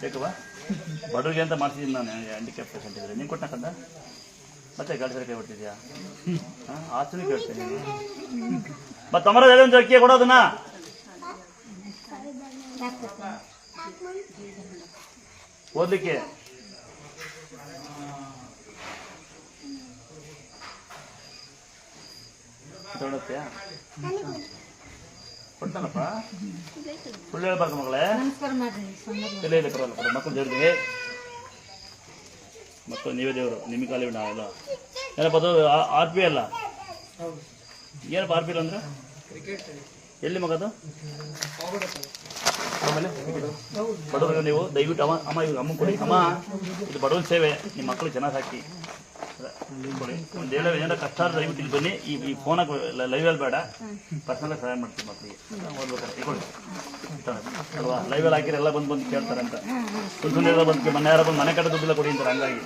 ಬೇಕವಾ ಬಡವರಿಗೆ ಅಂತ ಮಾಡ್ತಿದ್ದೀನಿ ನಾನು ಹ್ಯಾಂಡಿಕ್ಯಾಪ್ ಪೇಷಂಟ್ ಇದ್ರೆ. ನೀನು ಕೊಟ್ಟನಕ ಮತ್ತೆ ಗಾಡಿ ಸರಿ ಕೈ ಬಿಡ್ತಿದ್ಯಾ ಹಾಂ ಆಚರಣೆ ಕೇಳ್ತೀನಿ. ಮತ್ತೆ ತಮ್ಮರ ಒಂದು ಅಕ್ಕಿ ಕೊಡೋದನ್ನ ಓದ್ಲಿಕ್ಕೆ. ತೊಗೊಳತ್ತೀಯಾ ಕೊಡ್ತಾನಪ್ಪ? ಸುಳ್ಳು ಹೇಳ್ಬಾರ್ದು ಮಗಳೇ. ಇಲ್ಲ ಇಲ್ಲ ಕೊಡಲ್ಲ ಕೊಡ ಮಕ್ಕಳು ದೇವ್ರಿಗೆ ಮಕ್ಕಳು ನೀವೇ ದೇವರು ನಿಮಗೆ ಕಾಲಿ ನಾವೆಲ್ಲ ಏನಪ್ಪ ಅದು ಆರ್ ಪಿ ಅಲ್ಲ? ಏನಪ್ಪ ಆರ್ ಪಿ ಇಲ್ಲ ಅಂದ್ರೆ? ಎಲ್ಲಿ ಮಗದು ಆಮೇಲೆ? ಬಡವ್ರಿಗೆ ನೀವು ದಯವಿಟ್ಟು ಅಮ್ಮ ಅಮ್ಮ ಇವ್ರು ಅಮ್ಮ ಕೊಡಿ. ಅಮ್ಮ ಇದು ಬಡವರ ಸೇವೆ. ನಿಮ್ಮ ಮಕ್ಕಳು ಚೆನ್ನಾಗಿ ಕೊಡಿ ಒಂದು ಬನ್ನಿ. ಈ ಈ ಲೈವ್ ಅಲ್ಲಿ ಬೇಡ. ಪರ್ಸನಲ್ ಸಹಾಯ ಮಾಡ್ತೀವಿ ಮಕ್ಕಳಿಗೆ ಓದ್ಬೇಕಾದ್ರೆ ಇಟ್ಕೊಳ್ಳಿ. ಅಲ್ವಾ? ಲೈವಲ್ಲಿ ಎಲ್ಲ ಬಂದು ಬಂದು ಕೇಳ್ತಾರೆ ಅಂತ. ಬಂದು ಮನೆ ಬಂದು ಮನೆ ಕಟ್ಟ ದುಡ್ಡಿಲ್ಲ ಕೊಡಿ ಅಂತಾರೆ ಹಂಗಾಗಿ.